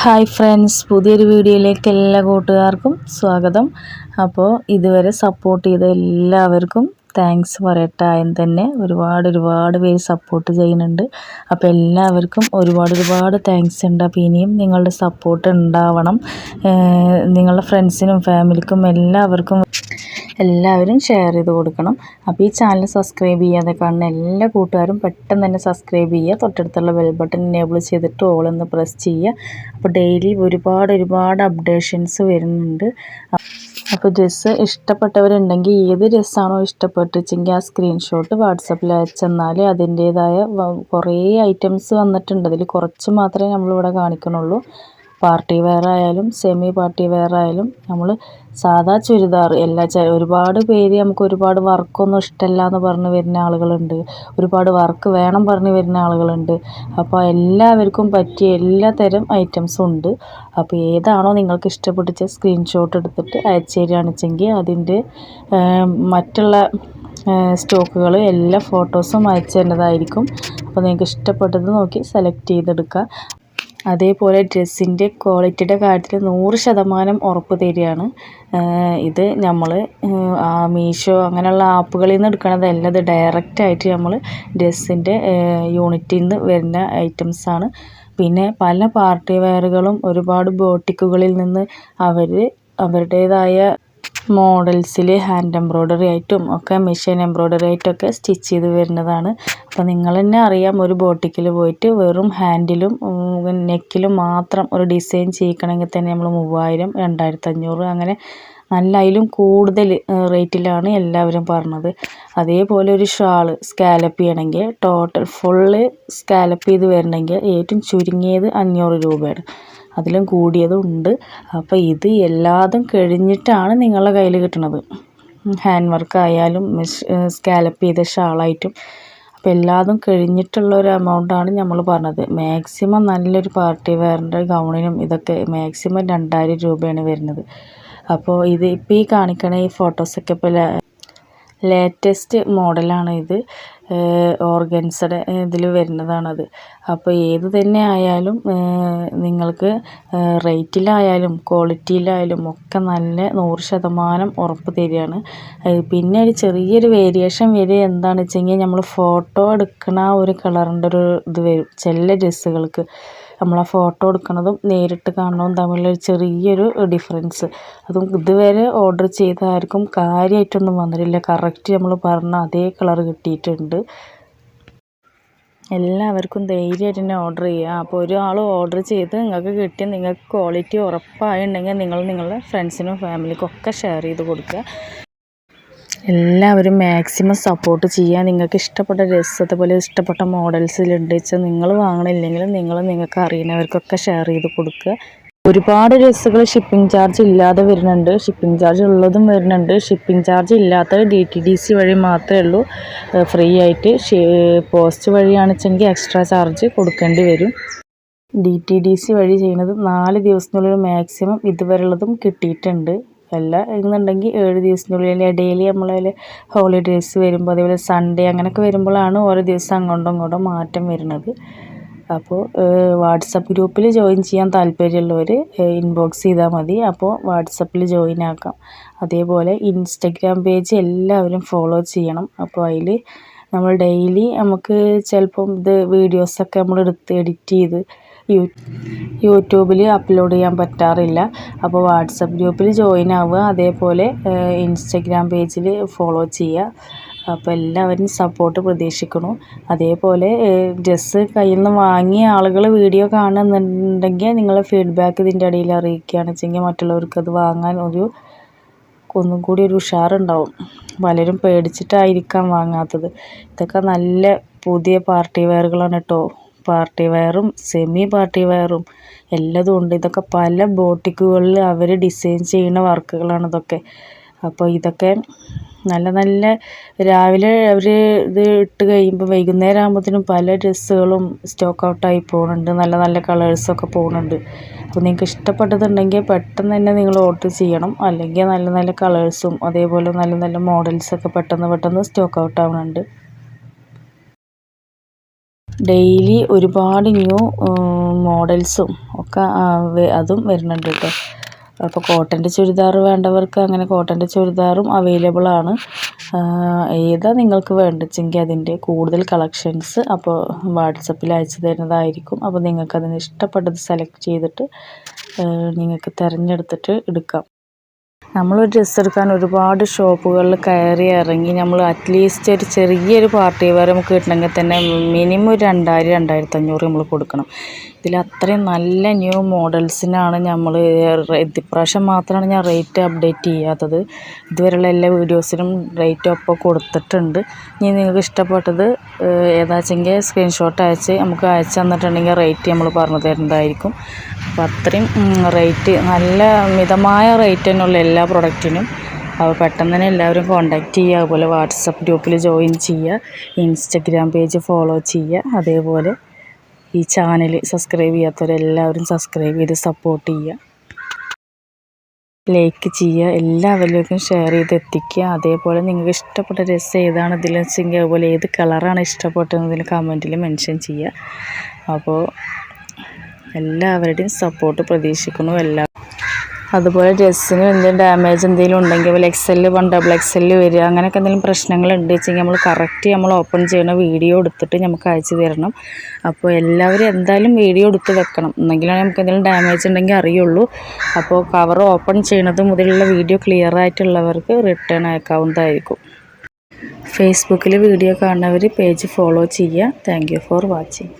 Hi friends പുതിയൊരു വീഡിയോയിലേക്ക് എല്ലാ കൂട്ടുകാർക്കും സ്വാഗതം. അപ്പോൾ ഇതുവരെ സപ്പോർട്ട് ചെയ്ത എല്ലാവർക്കും താങ്ക്സ് പറയട്ടെ. ആയും തന്നെ ഒരുപാട് ഒരുപാട് പേര് സപ്പോർട്ട് ചെയ്യുന്നുണ്ട്. അപ്പോൾ എല്ലാവർക്കും ഒരുപാട് ഒരുപാട് താങ്ക്സ് ഉണ്ട്. അപ്പോൾ ഇനിയും നിങ്ങളുടെ സപ്പോർട്ട് ഉണ്ടാവണം. നിങ്ങളുടെ ഫ്രണ്ട്സിനും ഫാമിലിക്കും എല്ലാവർക്കും എല്ലാവരും ഷെയർ ചെയ്ത് കൊടുക്കണം. അപ്പോൾ ഈ ചാനൽ സബ്സ്ക്രൈബ് ചെയ്യാതെ കാണുന്ന എല്ലാ കൂട്ടുകാരും പെട്ടെന്ന് തന്നെ സബ്സ്ക്രൈബ് ചെയ്യുക. തൊട്ടടുത്തുള്ള ബെൽ ബട്ടൺ എനേബിൾ ചെയ്തിട്ട് ഓൾ എന്ന് പ്രസ് ചെയ്യുക. അപ്പോൾ ഡെയിലി ഒരുപാട് ഒരുപാട് അപ്ഡേഷൻസ് വരുന്നുണ്ട്. അപ്പോൾ ഡ്രസ്സ് ഇഷ്ടപ്പെട്ടവരുണ്ടെങ്കിൽ ഏത് ഡ്രസ്സാണോ ഇഷ്ടപ്പെട്ടിച്ചെങ്കിൽ ആ സ്ക്രീൻഷോട്ട് വാട്സപ്പിൽ അയച്ചെന്നാൽ അതിന്റേതായ കുറേ ഐറ്റംസ് വന്നിട്ടുണ്ട്. അതിൽ കുറച്ച് മാത്രമേ നമ്മളിവിടെ കാണിക്കണുള്ളൂ. പാർട്ടി വെയർ ആയാലും സെമി പാർട്ടി വെയർ ആയാലും നമ്മൾ സാധാ ചുരിദാർ എല്ലാ ഒരുപാട് പേര് നമുക്ക് ഒരുപാട് വർക്കൊന്നും ഇഷ്ടമല്ല എന്ന് പറഞ്ഞ് വരുന്ന ആളുകളുണ്ട്. ഒരുപാട് വർക്ക് വേണം പറഞ്ഞ് വരുന്ന ആളുകളുണ്ട്. അപ്പോൾ എല്ലാവർക്കും പറ്റിയ എല്ലാ തരം ഐറ്റംസും ഉണ്ട്. അപ്പോൾ ഏതാണോ നിങ്ങൾക്ക് ഇഷ്ടപ്പെട്ടിച്ച സ്ക്രീൻഷോട്ട് എടുത്തിട്ട് അയച്ചു തരികയാണെച്ചെങ്കിൽ അതിന്റെ മറ്റുള്ള സ്റ്റോക്കുകൾ എല്ലാ ഫോട്ടോസും അയച്ചു തരുന്നതായിരിക്കും. അപ്പോൾ നിങ്ങൾക്ക് ഇഷ്ടപ്പെട്ടത് നോക്കി സെലക്ട് ചെയ്തെടുക്കുക. അതേപോലെ ഡ്രസ്സിന്റെ ക്വാളിറ്റിയുടെ കാര്യത്തിൽ നൂറ് ശതമാനം ഉറപ്പ് തരികയാണ്. ഇത് നമ്മൾ മീഷോ അങ്ങനെയുള്ള ആപ്പുകളിൽ നിന്ന് എടുക്കണതല്ല ഇത് ഡയറക്റ്റായിട്ട് നമ്മൾ ഡ്രസ്സിന്റെ യൂണിറ്റിൽ നിന്ന് വരുന്ന ഐറ്റംസാണ് പിന്നെ പല പാർട്ടി വെയറുകളും ഒരുപാട് ബോട്ടിക്കുകളിൽ നിന്ന് അവർ അവരുടേതായ മോഡൽസിൽ ഹാൻഡ് എംബ്രോയ്ഡറി ആയിട്ടും ഒക്കെ മെഷീൻ എംബ്രോയ്ഡറി ആയിട്ടൊക്കെ സ്റ്റിച്ച് ചെയ്ത് വരുന്നതാണ്. അപ്പോൾ നിങ്ങൾ തന്നെ അറിയാം ഒരു ബോട്ടിക്കിൽ പോയിട്ട് വെറും ഹാൻഡിലും നെക്കിലും മാത്രം ഒരു ഡിസൈൻ ചെയ്യിക്കണമെങ്കിൽ തന്നെ നമ്മൾ മൂവായിരം രണ്ടായിരത്തി അഞ്ഞൂറ് അങ്ങനെ നല്ല അതിലും കൂടുതൽ റേറ്റിലാണ് എല്ലാവരും പറഞ്ഞത്. അതേപോലെ ഒരു ഷാൾ സ്കാലപ്പ് ചെയ്യണമെങ്കിൽ ടോട്ടൽ ഫുള്ള് സ്കാലപ്പ് ചെയ്ത് വരണമെങ്കിൽ ഏറ്റവും ചുരുങ്ങിയത് അഞ്ഞൂറ് രൂപയാണ്. അതിലും കൂടിയതും ഉണ്ട്. അപ്പോൾ ഇത് എല്ലാതും കഴിഞ്ഞിട്ടാണ് നിങ്ങളുടെ കയ്യിൽ കിട്ടുന്നത് ഹാൻഡ് വർക്ക് ആയാലും സ്കാലപ്പ് ചെയ്ത ഷാളായിട്ടും. അപ്പോൾ എല്ലാതും കഴിഞ്ഞിട്ടുള്ള ഒരു എമൗണ്ടാണ് നമ്മൾ പറഞ്ഞത്. മാക്സിമം നല്ലൊരു പാർട്ടി വെയറിന്റെ ഗൗണിനും ഇതൊക്കെ മാക്സിമം രണ്ടായിരം രൂപയാണ് വരുന്നത്. അപ്പോൾ ഇത് ഇപ്പോൾ ഈ കാണിക്കണ ഈ ഫോട്ടോസൊക്കെ ഇപ്പോൾ ലേറ്റസ്റ്റ് മോഡലാണ് ഇത്. ഓർഗൻസയുടെ ഇതിൽ വരുന്നതാണത്. അപ്പോൾ ഏത് തന്നെ ആയാലും നിങ്ങൾക്ക് റേറ്റിലായാലും ക്വാളിറ്റിയിലായാലും ഒക്കെ നല്ല നൂറ് ശതമാനം ഉറപ്പ് തരികയാണ്. പിന്നെ ഒരു ചെറിയൊരു വേരിയേഷൻ വരിക എന്താണെന്ന് വെച്ചെങ്കിൽ നമ്മൾ ഫോട്ടോ എടുക്കണ ഒരു കളറിന്റെ ഒരു ഇത് വരും. ചില ഡ്രസ്സുകൾക്ക് നമ്മൾ ആ ഫോട്ടോ എടുക്കുന്നതും നേരിട്ട് കാണുന്നതും തമ്മിലൊരു ചെറിയൊരു ഡിഫറൻസ് അതും ഇതുവരെ ഓർഡർ ചെയ്ത ആർക്കും കാര്യമായിട്ടൊന്നും വന്നിട്ടില്ല. കറക്റ്റ് നമ്മൾ പറഞ്ഞ അതേ കളർ കിട്ടിയിട്ടുണ്ട്. എല്ലാവർക്കും ധൈര്യമായിട്ട് തന്നെ ഓർഡർ ചെയ്യുക അപ്പോൾ ഒരാൾ ഓർഡർ ചെയ്ത് നിങ്ങൾക്ക് കിട്ടിയ നിങ്ങൾക്ക് ക്വാളിറ്റി ഉറപ്പായിട്ടുണ്ടെങ്കിൽ നിങ്ങൾ നിങ്ങളുടെ ഫ്രണ്ട്സിനും ഫാമിലിക്കും ഒക്കെ ഷെയർ ചെയ്ത് കൊടുക്കുക. എല്ലാവരും മാക്സിമം സപ്പോർട്ട് ചെയ്യുക നിങ്ങൾക്ക് ഇഷ്ടപ്പെട്ട ഡ്രസ്സ് അതുപോലെ ഇഷ്ടപ്പെട്ട മോഡൽസിലുണ്ട് വെച്ചാൽ നിങ്ങൾ വാങ്ങണില്ലെങ്കിൽ നിങ്ങൾ നിങ്ങൾക്ക് അറിയുന്നവർക്കൊക്കെ ഷെയർ ചെയ്ത് കൊടുക്കുക. ഒരുപാട് ഡ്രസ്സുകൾ ഷിപ്പിംഗ് ചാർജ് ഇല്ലാതെ വരുന്നുണ്ട്. ഷിപ്പിംഗ് ചാർജ് ഉള്ളതും വരുന്നുണ്ട്. ഷിപ്പിംഗ് ചാർജ് ഇല്ലാത്തത് ഡി ടി ഡി സി വഴി മാത്രമേ ഉള്ളൂ. ഫ്രീ ആയിട്ട് പോസ്റ്റ് വഴിയാണെച്ചെങ്കിൽ എക്സ്ട്രാ ചാർജ് കൊടുക്കേണ്ടി വരും. ഡി ടി ഡി സി വഴി ചെയ്യുന്നത് നാല് ദിവസത്തിനുള്ളിൽ മാക്സിമം ഇതുവരെയുള്ളതും കിട്ടിയിട്ടുണ്ട്. അല്ല എന്നുണ്ടെങ്കിൽ ഏഴ് ദിവസത്തിനുള്ളിൽ ഇടയിൽ നമ്മളതിൽ ഹോളിഡേയ്സ് വരുമ്പോൾ അതേപോലെ സൺഡേ അങ്ങനെയൊക്കെ വരുമ്പോഴാണ് ഓരോ ദിവസം അങ്ങോട്ടും ഇങ്ങോട്ടും മാറ്റം വരുന്നത്. അപ്പോൾ വാട്സപ്പ് ഗ്രൂപ്പിൽ ജോയിൻ ചെയ്യാൻ താല്പര്യമുള്ളവർ ഇൻബോക്സ് ചെയ്താൽ മതി. അപ്പോൾ വാട്സപ്പിൽ ജോയിൻ ആക്കാം. അതേപോലെ ഇൻസ്റ്റഗ്രാം പേജ് എല്ലാവരും ഫോളോ ചെയ്യണം. അപ്പോൾ അതിൽ നമ്മൾ ഡെയിലി നമുക്ക് ചിലപ്പം ഇത് വീഡിയോസൊക്കെ നമ്മൾ എടുത്ത് എഡിറ്റ് ചെയ്ത് യൂ യൂട്യൂബിൽ അപ്ലോഡ് ചെയ്യാൻ പറ്റാറില്ല. അപ്പോൾ വാട്സപ്പ് ഗ്രൂപ്പിൽ ജോയിൻ ആവുക അതേപോലെ ഇൻസ്റ്റഗ്രാം പേജിൽ ഫോളോ ചെയ്യുക. അപ്പോൾ എല്ലാവരും സപ്പോർട്ട് പ്രതീക്ഷിക്കുന്നു. അതേപോലെ ഡ്രസ്സ് കയ്യിൽ നിന്ന് വാങ്ങിയ ആളുകൾ വീഡിയോ കാണുന്നുണ്ടെങ്കിൽ നിങ്ങളെ ഫീഡ്ബാക്ക് ഇതിന്റെ ഇടയിൽ അറിയിക്കുകയാണെന്ന് വെച്ചെങ്കിൽ മറ്റുള്ളവർക്ക് അത് വാങ്ങാൻ ഒരു ഒന്നും കൂടി ഒരു ഉഷാറുണ്ടാവും. പലരും പേടിച്ചിട്ടായിരിക്കാം വാങ്ങാത്തത്. ഇതൊക്കെ നല്ല പുതിയ പാർട്ടി വെയറുകളാണ് കേട്ടോ പാർട്ടി വെയറും സെമി പാർട്ടി വെയറും എല്ലതും ഉണ്ട്. ഇതൊക്കെ പല ബോട്ടിക്കുകളിൽ അവർ ഡിസൈൻ ചെയ്യുന്ന വർക്കുകളാണ് ഇതൊക്കെ. അപ്പോൾ ഇതൊക്കെ നല്ല നല്ല രാവിലെ അവർ ഇത് ഇട്ട് കഴിയുമ്പോൾ വൈകുന്നേരം ആകുമ്പോഴത്തേനും പല ഡ്രസ്സുകളും സ്റ്റോക്ക് ഔട്ടായി പോകുന്നുണ്ട് നല്ല നല്ല കളേഴ്സൊക്കെ പോകുന്നുണ്ട് അപ്പോൾ നിങ്ങൾക്ക് ഇഷ്ടപ്പെട്ടതുണ്ടെങ്കിൽ പെട്ടെന്ന് തന്നെ നിങ്ങൾ ഓർഡർ ചെയ്യണം. അല്ലെങ്കിൽ നല്ല നല്ല കളേഴ്സും അതേപോലെ നല്ല നല്ല മോഡൽസൊക്കെ പെട്ടെന്ന് പെട്ടെന്ന് സ്റ്റോക്ക് ഔട്ട് ആവുന്നുണ്ട് ഡെയിലി ഒരുപാട് ന്യൂ മോഡൽസും ഒക്കെ അതും വരുന്നുണ്ട് കേട്ടോ അപ്പോൾ കോട്ടന്റെ ചുരിദാർ വേണ്ടവർക്ക് അങ്ങനെ കോട്ടന്റെ ചുരിദാറും അവൈലബിൾ ആണ്. ഏതാ നിങ്ങൾക്ക് വേണ്ടിച്ചെങ്കിൽ അതിന്റെ കൂടുതൽ കളക്ഷൻസ് അപ്പോൾ വാട്സപ്പിൽ അയച്ചു തരുന്നതായിരിക്കും. അപ്പോൾ നിങ്ങൾക്ക് അതിന് ഇഷ്ടപ്പെട്ടത് സെലക്ട് ചെയ്തിട്ട് നിങ്ങൾക്ക് തിരഞ്ഞെടുത്തിട്ട് എടുക്കാം. നമ്മളൊരു ഡ്രസ്സ് എടുക്കാൻ ഒരുപാട് ഷോപ്പുകളിൽ കയറി ഇറങ്ങി നമ്മൾ അറ്റ്ലീസ്റ്റ് ഒരു ചെറിയൊരു പാർട്ടി വെയർ നമുക്ക് കിട്ടണമെങ്കിൽ തന്നെ മിനിമം ഒരു രണ്ടായിരം രണ്ടായിരത്തി അഞ്ഞൂറ് നമ്മൾ കൊടുക്കണം. ഇതിൽ അത്രയും നല്ല ന്യൂ മോഡൽസിനാണ് നമ്മൾ ഇപ്രാവശ്യം മാത്രമാണ് ഞാൻ റേറ്റ് അപ്ഡേറ്റ് ചെയ്യാത്തത്. ഇതുവരെയുള്ള എല്ലാ വീഡിയോസിനും റേറ്റ് ഒപ്പം കൊടുത്തിട്ടുണ്ട്. ഇനി നിങ്ങൾക്ക് ഇഷ്ടപ്പെട്ടത് ഏതാച്ചെങ്കിൽ സ്ക്രീൻഷോട്ട് അയച്ച് നമുക്ക് അയച്ചു തന്നിട്ടുണ്ടെങ്കിൽ റേറ്റ് നമ്മൾ പറഞ്ഞു തരുന്നതായിരിക്കും. അപ്പോൾ അത്രയും റേറ്റ് നല്ല മിതമായ റേറ്റ് തന്നെയുള്ള എല്ലാ പ്രൊഡക്റ്റിനും അപ്പോൾ പെട്ടെന്ന് തന്നെ എല്ലാവരും കോൺടാക്റ്റ് ചെയ്യുക. അതുപോലെ വാട്സപ്പ് ഗ്രൂപ്പിൽ ജോയിൻ ചെയ്യുക. ഇൻസ്റ്റഗ്രാം പേജ് ഫോളോ ചെയ്യുക. അതേപോലെ ഈ ചാനൽ സബ്സ്ക്രൈബ് ചെയ്യാത്തവരെല്ലാവരും സബ്സ്ക്രൈബ് ചെയ്ത് സപ്പോർട്ട് ചെയ്യുക. ലൈക്ക് ചെയ്യുക. എല്ലാവരിലേക്കും ഷെയർ ചെയ്ത് എത്തിക്കുക. അതേപോലെ നിങ്ങൾക്ക് ഇഷ്ടപ്പെട്ട ഡ്രസ്സ് ഏതാണ് ഇതിൽ വെച്ചെങ്കിൽ അതുപോലെ ഏത് കളറാണ് ഇഷ്ടപ്പെട്ടതെന്നതിൽ കമന്റിൽ മെൻഷൻ ചെയ്യുക. അപ്പോൾ എല്ലാവരുടെയും സപ്പോർട്ട് പ്രതീക്ഷിക്കുന്നു. എല്ലാ അതുപോലെ ഡ്രസ്സിന് എന്തെങ്കിലും ഡാമേജ് എന്തെങ്കിലും ഉണ്ടെങ്കിൽ അതുപോലെ എക്സെൽ വൺ ഡബിൾ എക്സെൽ വരിക. അങ്ങനെയൊക്കെ എന്തെങ്കിലും പ്രശ്നങ്ങൾ ഉണ്ട് വെച്ചെങ്കിൽ നമ്മൾ കറക്റ്റ് നമ്മൾ ഓപ്പൺ ചെയ്യുന്ന വീഡിയോ എടുത്തിട്ട് നമുക്ക് അയച്ചു തരണം. അപ്പോൾ എല്ലാവരും എന്തായാലും വീഡിയോ എടുത്ത് വെക്കണം. എന്നെങ്കിലാണ് നമുക്ക് എന്തെങ്കിലും ഡാമേജ് ഉണ്ടെങ്കിൽ അറിയുള്ളൂ. അപ്പോൾ കവർ ഓപ്പൺ ചെയ്യണത് മുതലുള്ള വീഡിയോ ക്ലിയർ ആയിട്ടുള്ളവർക്ക് റിട്ടേൺ അയക്കാവുന്നതായിരിക്കും. ഫേസ്ബുക്കിൽ വീഡിയോ കാണുന്നവർ പേജ് ഫോളോ ചെയ്യുക. Thank for watching